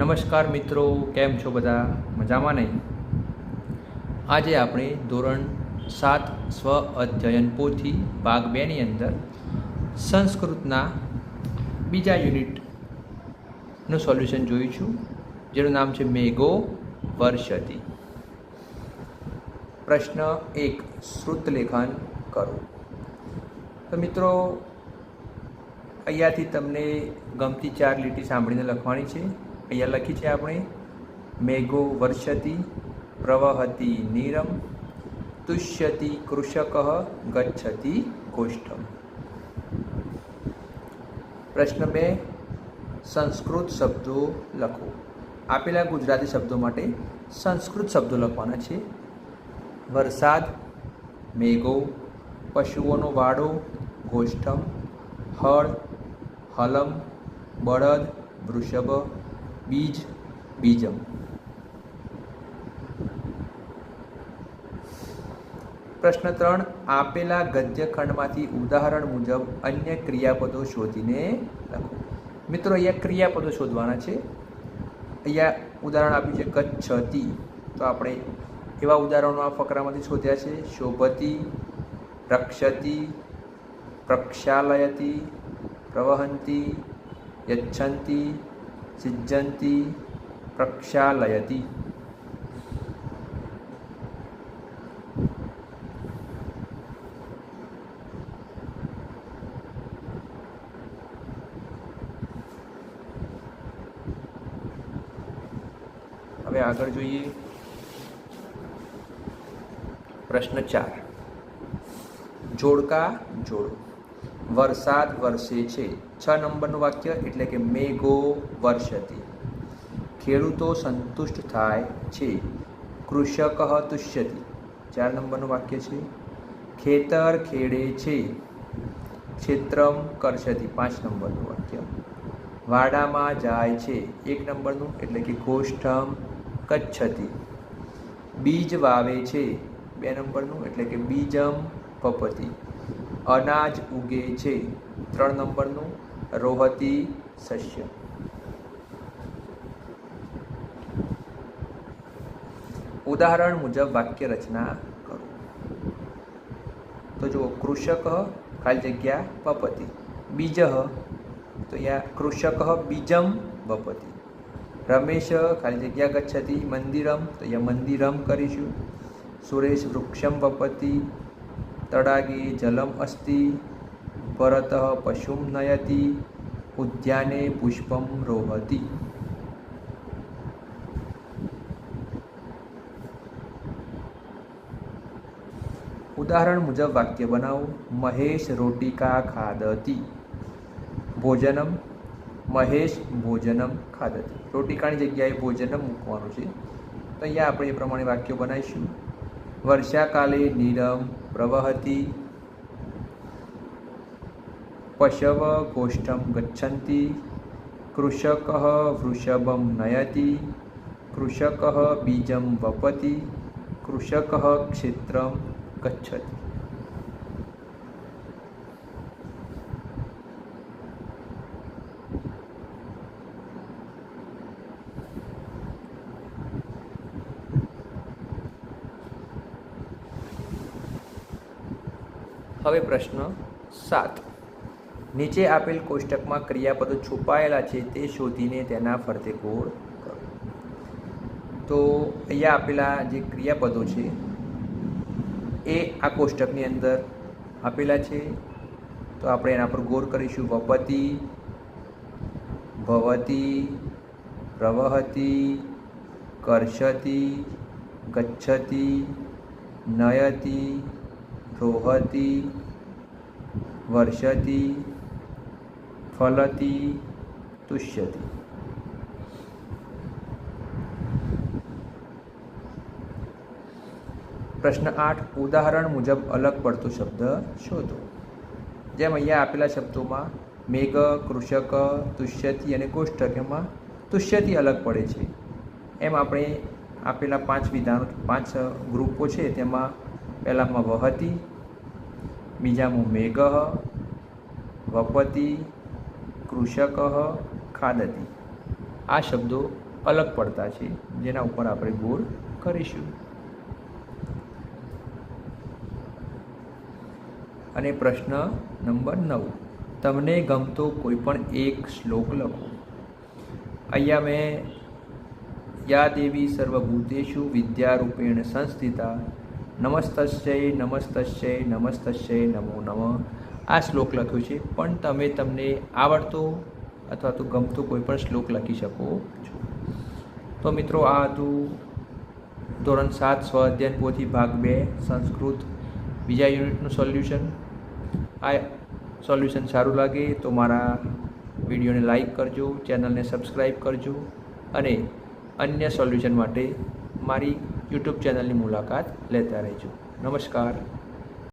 નમસ્કાર મિત્રો, કેમ છો બધા? મજામાં નહીં? આજે આપણે ધોરણ સાત સ્વ અધ્યયન પોથી ભાગ બેની અંદર સંસ્કૃતના બીજા યુનિટનું સોલ્યુશન જોઈશું, જેનું નામ છે મેઘો વર્ષતી પ્રશ્ન એક શ્રુતલેખન કરો. તો મિત્રો, અહીંયાથી તમને ગમતી ચાર લીટી સાંભળીને લખવાની છે. અહીંયા લખી છે આપણે, મેઘો વર્ષતી પ્રવહતી નીરમ, તુષ્યતિ કૃષક ગચ્છતિ કોષ્ઠમ પ્રશ્ન બે, સંસ્કૃત શબ્દો લખો. આપેલા ગુજરાતી શબ્દો માટે સંસ્કૃત શબ્દો લખવાના છે. વરસાદ, મેઘો, પશુઓનો વાડો, ગોષ્ઠમ, હળ, હલમ, બળદ, વૃષભ બીજ, બીજમ. પ્રશ્ન ત્રણ, આપેલા ગદ્યખંડમાંથી ઉદાહરણ મુજબ અન્ય ક્રિયાપદો શોધીને લખો. મિત્રો, અહીંયા ક્રિયાપદો શોધવાના છે. અહીંયા ઉદાહરણ આપ્યું છે કચ્છતી તો આપણે એવા ઉદાહરણો આ ફકરામાંથી શોધ્યા છે. શોભતી, રક્ષતી, પ્રક્ષાલયતી, પ્રવહંતી, યચ્છંતી સિજ્જંતી પ્રક્ષાલયતી હવે આગળ જોઈએ પ્રશ્ન ચાર જોડકા જોડો વરસાદ વરસે છે. છ નંબરનું વાક્ય એટલે કે મેઘો વર્ષતી. ખેડૂતો સંતુષ્ટ થાય છે. કૃષક તુષ્યતી. ચાર નંબરનું વાક્ય છે. ખેતર ખેડે છે. ક્ષેત્રમ કરશતી. પાંચ નંબરનું વાક્ય. વાડામાં જાય છે. એક નંબરનું એટલે કે ગોષ્ઠમ કચ્છતી. બીજ વાવે છે. બે નંબરનું એટલે કે બીજમ પપતિ. અનાજ ઉગે છે. ત્રણ નંબરનું, રોહતી શસ્ય. ઉદાહરણ મુજબ વાક્ય રચના કરો. તો જુઓ, કૃષક ખાલી જગ્યા પપતિ બીજ તો અહીંયા કૃષક બીજમ વપતિ. રમેશ ખાલી જગ્યા ગચ્છતી. મંદિરમ તો અહીંયા મંદિરમ કરીશું. સુરેશ વૃક્ષમ વપતિ. તડાગે જલમ અસ્તિ પરત પશુમ નયતિ ઉદ્યાને પુષ્પમ રોહતિ ઉદાહરણ મુજબ વાક્ય બનાવો મહેશ રોટિકા ખાદતી ભોજનમ મહેશ ભોજનમ ખાદતી રોટિકાની જગ્યાએ ભોજનમ મૂકવાનું છે તો અહીંયા આપણે એ પ્રમાણે વાક્યો બનાવીશું વર્ષાકાલે નીરમ પ્રવહતી પશવ ગોષ્ઠમ ગચ્છન્તિ કૃષક વૃષભમ નયતિ કૃષક બીજમ વપતિ કૃષક ક્ષેત્રમ ગચ્છતિ હવે પ્રશ્ન સાત. નીચે આપેલ કોષ્ટકમાં ક્રિયાપદો છુપાયેલા છે તે શોધીને તેના ફરતે ગોળ કરો. તો અહીંયા આપેલા જે ક્રિયાપદો છે, એ આ કોષ્ટકની અંદર આપેલા છે. તો આપણે એના પર ગોળ કરીશું. વપતિ, ભવતી, પ્રવહતી કરશતી ગચ્છતી, નયતિ રોહતી વર્ષતી, ફલતી, તુષ્યતિ. પ્રશ્ન આઠ, ઉદાહરણ મુજબ અલગ પડતો શબ્દ શોધો. જેમ અહીંયા આપેલા શબ્દોમાં મેઘ, કૃષક, તુષ્યતિ અને કોષ્ટક એમાં તુષ્યતિ અલગ પડે છે. એમ આપણે આપેલા પાંચ વિધાનો, પાંચ ગ્રુપો છે, તેમાં પહેલામાં વહતી બીજામાં મેઘ, વપતિ, કૃષક, ખાદતી. આ શબ્દો અલગ પડતા છે, જેના ઉપર આપણે ગોળ કરીશું. અને પ્રશ્ન નંબર નવ. તમને ગમતો કોઈ પણ એક શ્લોક લખો. અહીંયા મેં યા દેવી સર્વભૂતેશુ વિદ્યારૂપેણ સંસ્થિતા નમસ્તસ્ય નમસ્તસ્ય નમસ્તસ્ય, નમો નમઃ. આ શ્લોક લખ્યું છે. પણ તમે તમને આવડતો અથવા તો ગમતો કોઈ પણ શ્લોક લખી શકો છો. તો મિત્રો, આ હતું ધોરણ સાત, સ્વ અધ્યયન પોથી ભાગ બે, સંસ્કૃત બીજા યુનિટનું સોલ્યુશન. આ સોલ્યુશન સારું લાગે તો મારા વિડીયોને લાઈક કરજો, ચેનલને સબસ્ક્રાઈબ કરજો અને અન્ય સોલ્યુશન માટે મારી યુટ્યુબ ચેનલની મુલાકાત લેતા રહેજો. નમસ્કાર.